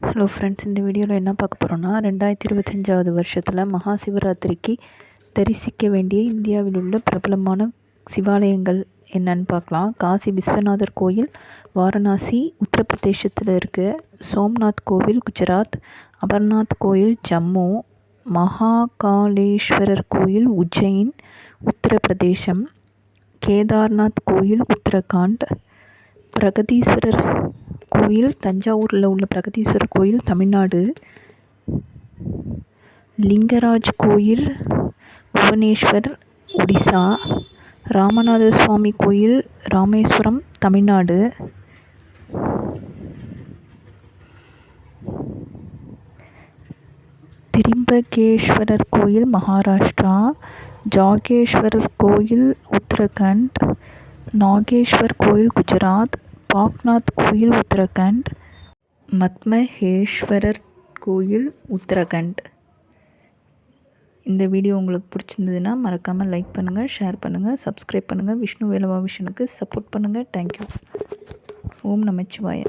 Hello friends இந்த வீடியோவில் என்ன பார்க்க போகிறோன்னா ரெண்டாயிரத்தி இருபத்தஞ்சாவது வருஷத்தில் மகா சிவராத்திரிக்கு தரிசிக்க வேண்டிய இந்தியாவில் உள்ள பிரபலமான சிவாலயங்கள் என்னன்னு பார்க்கலாம். காசி விஸ்வநாதர் கோயில் வாரணாசி உத்தரப்பிரதேசத்தில் இருக்க. சோம்நாத் கோவில் குஜராத். அபர்நாத் கோயில் ஜம்மு. மகாகாலேஸ்வரர் கோயில் உஜ்ஜைன் உத்தரப்பிரதேசம். கேதார்நாத் கோயில் உத்தரகாண்ட். பிரகதீஸ்வரர் கோயில் தஞ்சாவூரில் உள்ள பிரகதீஸ்வரர் கோயில் தமிழ்நாடு. லிங்கராஜ் கோயில் புவனேஸ்வர் ஒடிசா. ராமநாத சுவாமி கோயில் ராமேஸ்வரம் தமிழ்நாடு. திரிம்பகேஸ்வரர் கோயில் மகாராஷ்டிரா. ஜாகேஸ்வரர் கோயில் உத்தரகண்ட். நாகேஸ்வர் கோயில் குஜராத். பாக்நாத் கோயில் உத்தரகண்ட். மத்மஹேஸ்வரர் கோயில் உத்தரகண்ட். இந்த வீடியோ உங்களுக்கு பிடிச்சிருந்ததுன்னா மறக்காமல் லைக் பண்ணுங்கள் ஷேர் பண்ணுங்கள் சப்ஸ்கிரைப் பண்ணுங்கள் விஷ்ணு வேலவா விஷனுக்கு சப்போர்ட் பண்ணுங்கள் தேங்க்யூ ஓம் நமச்சிவாய